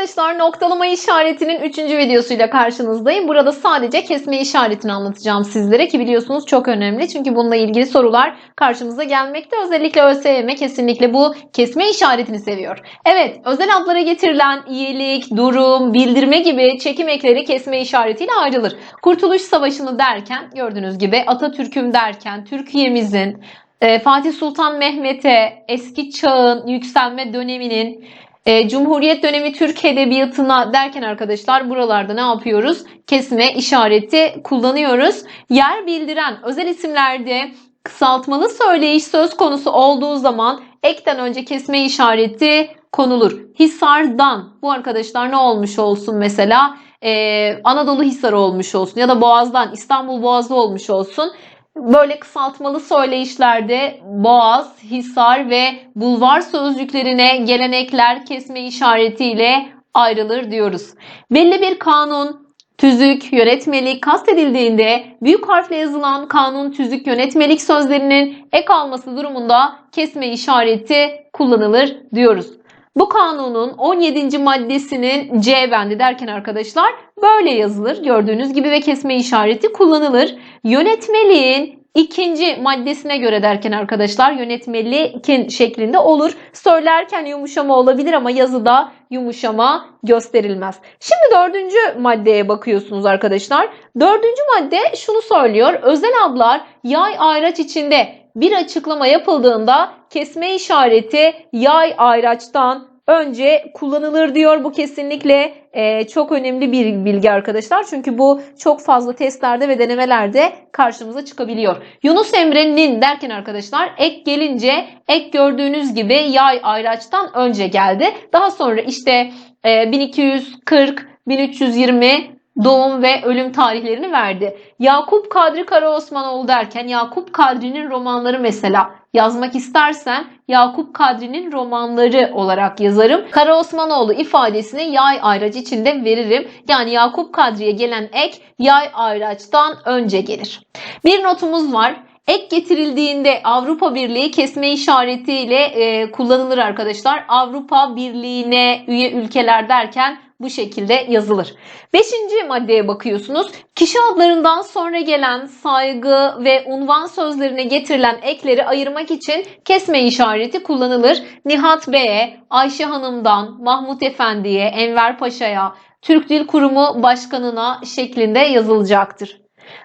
Arkadaşlar noktalama işaretinin 3. videosuyla karşınızdayım. Burada sadece kesme işaretini anlatacağım sizlere ki biliyorsunuz çok önemli. Çünkü bununla ilgili sorular karşımıza gelmekte. Özellikle ÖSYM kesinlikle bu kesme işaretini seviyor. Evet özel adlara getirilen iyilik, durum, bildirme gibi çekim ekleri kesme işaretiyle ayrılır. Kurtuluş Savaşı'nı derken gördüğünüz gibi Atatürk'üm derken Türkiye'mizin e, Fatih Sultan Mehmet'e eski çağın yükselme döneminin e, Cumhuriyet dönemi Türk Edebiyatı'na derken arkadaşlar buralarda ne yapıyoruz? Kesme işareti kullanıyoruz. Yer bildiren özel isimlerde kısaltmalı söyleyiş söz konusu olduğu zaman ekten önce kesme işareti konulur. Hisar'dan bu arkadaşlar ne olmuş olsun mesela? Ee, Anadolu Hisarı olmuş olsun ya da Boğaz'dan İstanbul Boğazı olmuş olsun. Böyle kısaltmalı söyleyişlerde boğaz, hisar ve bulvar sözcüklerine gelenekler kesme işaretiyle ayrılır diyoruz. Belli bir kanun, tüzük, yönetmelik kastedildiğinde büyük harfle yazılan kanun, tüzük, yönetmelik sözlerinin ek alması durumunda kesme işareti kullanılır diyoruz. Bu kanunun 17. maddesinin C bendi derken arkadaşlar böyle yazılır. Gördüğünüz gibi ve kesme işareti kullanılır. Yönetmeliğin ikinci maddesine göre derken arkadaşlar yönetmeliğin şeklinde olur. Söylerken yumuşama olabilir ama yazıda yumuşama gösterilmez. Şimdi dördüncü maddeye bakıyorsunuz arkadaşlar. Dördüncü madde şunu söylüyor. Özel adlar yay ayraç içinde bir açıklama yapıldığında kesme işareti yay ayraçtan önce kullanılır diyor. Bu kesinlikle e, çok önemli bir bilgi arkadaşlar. Çünkü bu çok fazla testlerde ve denemelerde karşımıza çıkabiliyor. Yunus Emre'nin derken arkadaşlar ek gelince ek gördüğünüz gibi yay ayraçtan önce geldi. Daha sonra işte e, 1240, 1320 doğum ve ölüm tarihlerini verdi. Yakup Kadri Karaosmanoğlu derken Yakup Kadri'nin romanları mesela yazmak istersen Yakup Kadri'nin romanları olarak yazarım. Karaosmanoğlu ifadesini yay ayraç içinde veririm. Yani Yakup Kadri'ye gelen ek yay ayraçtan önce gelir. Bir notumuz var. Ek getirildiğinde Avrupa Birliği kesme işaretiyle e, kullanılır arkadaşlar. Avrupa Birliği'ne üye ülkeler derken bu şekilde yazılır. Beşinci maddeye bakıyorsunuz. Kişi adlarından sonra gelen saygı ve unvan sözlerine getirilen ekleri ayırmak için kesme işareti kullanılır. Nihat Bey'e, Ayşe Hanım'dan, Mahmut Efendi'ye, Enver Paşa'ya, Türk Dil Kurumu Başkanı'na şeklinde yazılacaktır.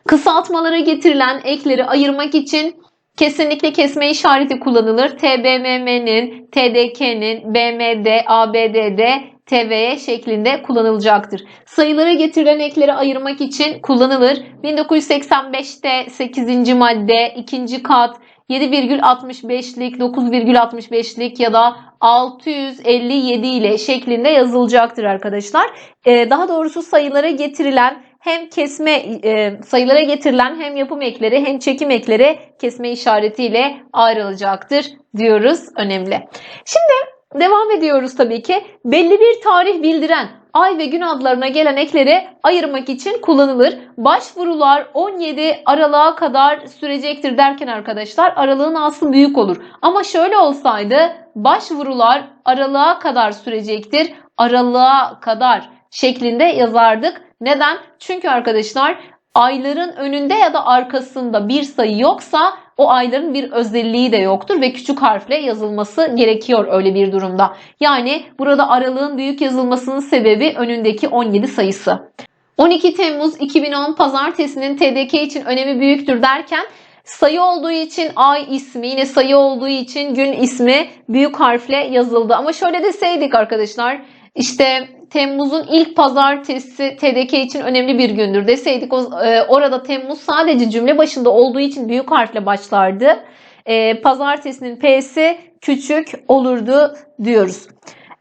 Kısaltmalara getirilen ekleri ayırmak için kesinlikle kesme işareti kullanılır. TBMM'nin, TDK'nin, BMD, ABD'de, TV'ye şeklinde kullanılacaktır. Sayılara getirilen ekleri ayırmak için kullanılır. 1985'te 8. madde 2. kat 7,65'lik, 9,65'lik ya da 657 ile şeklinde yazılacaktır arkadaşlar. Ee, daha doğrusu sayılara getirilen hem kesme e, sayılara getirilen hem yapım ekleri hem çekim ekleri kesme işaretiyle ayrılacaktır diyoruz. Önemli. Şimdi devam ediyoruz tabii ki. Belli bir tarih bildiren ay ve gün adlarına gelen ekleri ayırmak için kullanılır. Başvurular 17 Aralık'a kadar sürecektir derken arkadaşlar aralığın aslı büyük olur. Ama şöyle olsaydı başvurular Aralık'a kadar sürecektir. Aralık'a kadar şeklinde yazardık. Neden? Çünkü arkadaşlar ayların önünde ya da arkasında bir sayı yoksa o ayların bir özelliği de yoktur ve küçük harfle yazılması gerekiyor öyle bir durumda. Yani burada aralığın büyük yazılmasının sebebi önündeki 17 sayısı. 12 Temmuz 2010 pazartesinin TDK için önemi büyüktür derken sayı olduğu için ay ismi yine sayı olduğu için gün ismi büyük harfle yazıldı. Ama şöyle deseydik arkadaşlar işte Temmuz'un ilk pazartesi TDK için önemli bir gündür deseydik e, orada Temmuz sadece cümle başında olduğu için büyük harfle başlardı. E, pazartesinin P'si küçük olurdu diyoruz.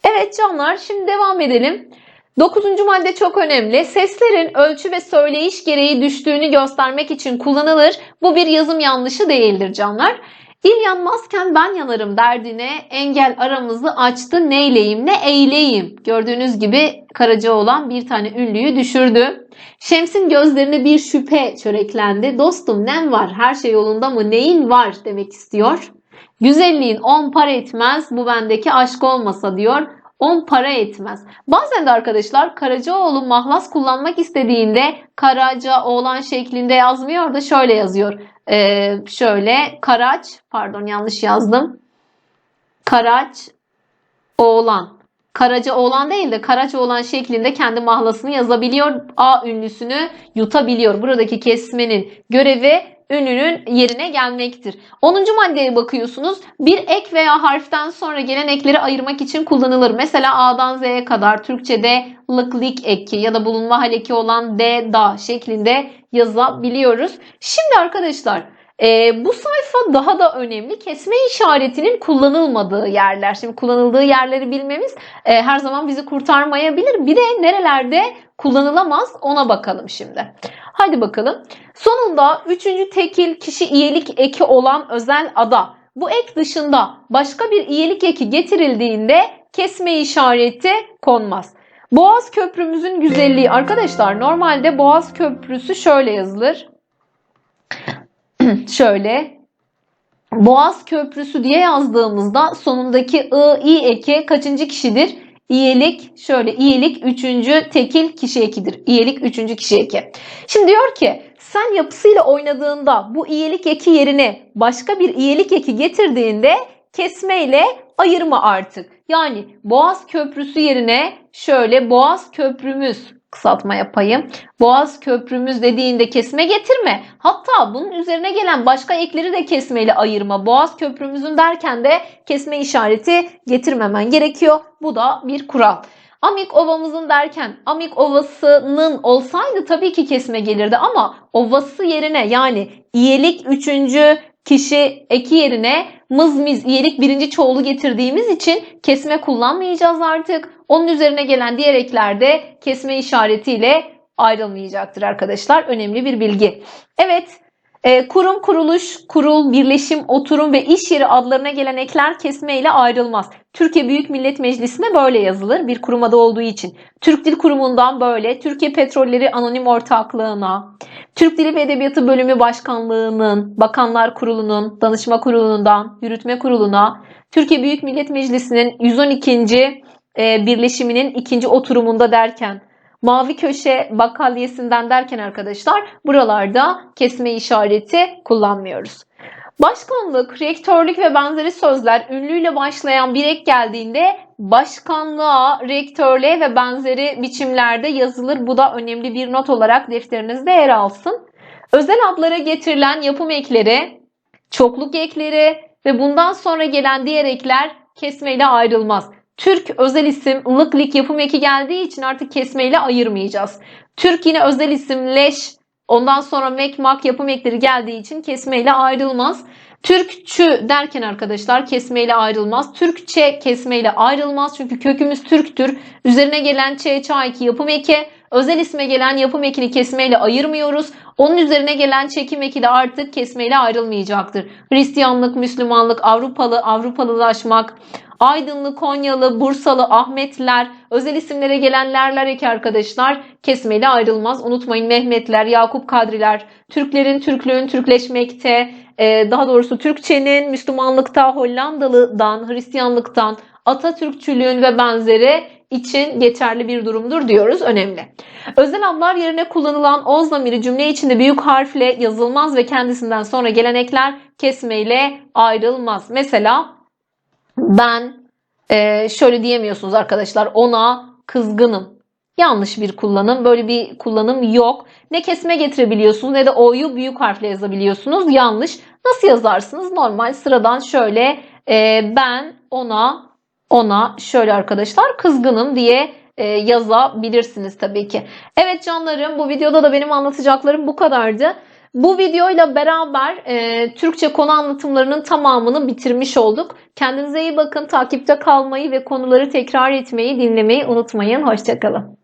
Evet canlar şimdi devam edelim. Dokuzuncu madde çok önemli. Seslerin ölçü ve söyleyiş gereği düştüğünü göstermek için kullanılır. Bu bir yazım yanlışı değildir canlar. İl yanmazken ben yanarım derdine engel aramızı açtı neyleyim ne eyleyim. Gördüğünüz gibi Karaca olan bir tane ünlüyü düşürdü. Şems'in gözlerine bir şüphe çöreklendi. Dostum nem var her şey yolunda mı neyin var demek istiyor. Güzelliğin on par etmez bu bendeki aşk olmasa diyor. On para etmez. Bazen de arkadaşlar Karacaoğlu mahlas kullanmak istediğinde Karaca oğlan şeklinde yazmıyor da şöyle yazıyor. Ee, şöyle Karaç pardon yanlış yazdım. Karaç oğlan. Karaca oğlan değil de Karaç oğlan şeklinde kendi mahlasını yazabiliyor. A ünlüsünü yutabiliyor. Buradaki kesmenin görevi ünlünün yerine gelmektir. 10. maddeye bakıyorsunuz. Bir ek veya harften sonra gelen ekleri ayırmak için kullanılır. Mesela A'dan Z'ye kadar Türkçe'de lık lik eki ya da bulunma hal eki olan D, da şeklinde yazabiliyoruz. Şimdi arkadaşlar e, bu sayfa daha da önemli. Kesme işaretinin kullanılmadığı yerler. Şimdi kullanıldığı yerleri bilmemiz e, her zaman bizi kurtarmayabilir. Bir de nerelerde kullanılamaz ona bakalım şimdi. Hadi bakalım. Sonunda üçüncü tekil kişi iyelik eki olan özel ada. Bu ek dışında başka bir iyelik eki getirildiğinde kesme işareti konmaz. Boğaz Köprümüzün güzelliği arkadaşlar normalde Boğaz Köprüsü şöyle yazılır. şöyle Boğaz Köprüsü diye yazdığımızda sonundaki ı, i eki kaçıncı kişidir? İyelik şöyle iyelik üçüncü tekil kişi ekidir. İyelik üçüncü kişi eki. Şimdi diyor ki sen yapısıyla oynadığında bu iyelik eki yerine başka bir iyelik eki getirdiğinde kesmeyle ayırma artık. Yani Boğaz Köprüsü yerine şöyle Boğaz Köprümüz kısaltma yapayım. Boğaz köprümüz dediğinde kesme getirme. Hatta bunun üzerine gelen başka ekleri de kesmeyle ayırma. Boğaz köprümüzün derken de kesme işareti getirmemen gerekiyor. Bu da bir kural. Amik ovamızın derken amik ovasının olsaydı tabii ki kesme gelirdi ama ovası yerine yani iyelik üçüncü kişi eki yerine mızmiz iyelik birinci çoğulu getirdiğimiz için kesme kullanmayacağız artık. Onun üzerine gelen diğer eklerde kesme işaretiyle ayrılmayacaktır arkadaşlar. Önemli bir bilgi. Evet kurum, kuruluş, kurul, birleşim, oturum ve iş yeri adlarına gelen ekler kesme ile ayrılmaz. Türkiye Büyük Millet Meclisi'ne böyle yazılır bir kurumada olduğu için. Türk Dil Kurumu'ndan böyle, Türkiye Petrolleri Anonim Ortaklığına, Türk Dili ve Edebiyatı Bölümü Başkanlığı'nın, Bakanlar Kurulu'nun, Danışma Kurulu'ndan, Yürütme Kurulu'na, Türkiye Büyük Millet Meclisi'nin 112. E, birleşiminin ikinci oturumunda derken, Mavi köşe bakkaliyesinden derken arkadaşlar buralarda kesme işareti kullanmıyoruz. Başkanlık, rektörlük ve benzeri sözler ünlüyle başlayan bir ek geldiğinde başkanlığa, rektörlüğe ve benzeri biçimlerde yazılır. Bu da önemli bir not olarak defterinizde yer alsın. Özel adlara getirilen yapım ekleri, çokluk ekleri ve bundan sonra gelen diğer ekler kesmeyle ayrılmaz. Türk özel isim lık lik yapım eki geldiği için artık kesmeyle ayırmayacağız. Türk yine özel isim leş ondan sonra mek mak yapım ekleri geldiği için kesmeyle ayrılmaz. Türkçü derken arkadaşlar kesmeyle ayrılmaz. Türkçe kesmeyle ayrılmaz. Çünkü kökümüz Türktür. Üzerine gelen ç, ç, 2 yapım eki. Özel isme gelen yapım ekini kesmeyle ayırmıyoruz. Onun üzerine gelen çekim eki de artık kesmeyle ayrılmayacaktır. Hristiyanlık, Müslümanlık, Avrupalı, Avrupalılaşmak, Aydınlı, Konyalı, Bursalı, Ahmetler, özel isimlere gelenlerler eki arkadaşlar kesmeyle ayrılmaz. Unutmayın Mehmetler, Yakup Kadriler, Türklerin, Türklüğün Türkleşmekte, e, daha doğrusu Türkçenin Müslümanlıkta, Hollandalı'dan, Hristiyanlıktan, Atatürkçülüğün ve benzeri için geçerli bir durumdur diyoruz. Önemli. Özel adlar yerine kullanılan o zamiri cümle içinde büyük harfle yazılmaz ve kendisinden sonra gelen ekler kesmeyle ayrılmaz. Mesela ben e, şöyle diyemiyorsunuz arkadaşlar ona kızgınım. Yanlış bir kullanım. Böyle bir kullanım yok. Ne kesme getirebiliyorsunuz ne de o'yu büyük harfle yazabiliyorsunuz. Yanlış. Nasıl yazarsınız? Normal sıradan şöyle e, ben ona ona şöyle arkadaşlar kızgınım diye e, yazabilirsiniz tabii ki. Evet canlarım bu videoda da benim anlatacaklarım bu kadardı. Bu videoyla beraber e, Türkçe konu anlatımlarının tamamını bitirmiş olduk. Kendinize iyi bakın, takipte kalmayı ve konuları tekrar etmeyi, dinlemeyi unutmayın. Hoşçakalın.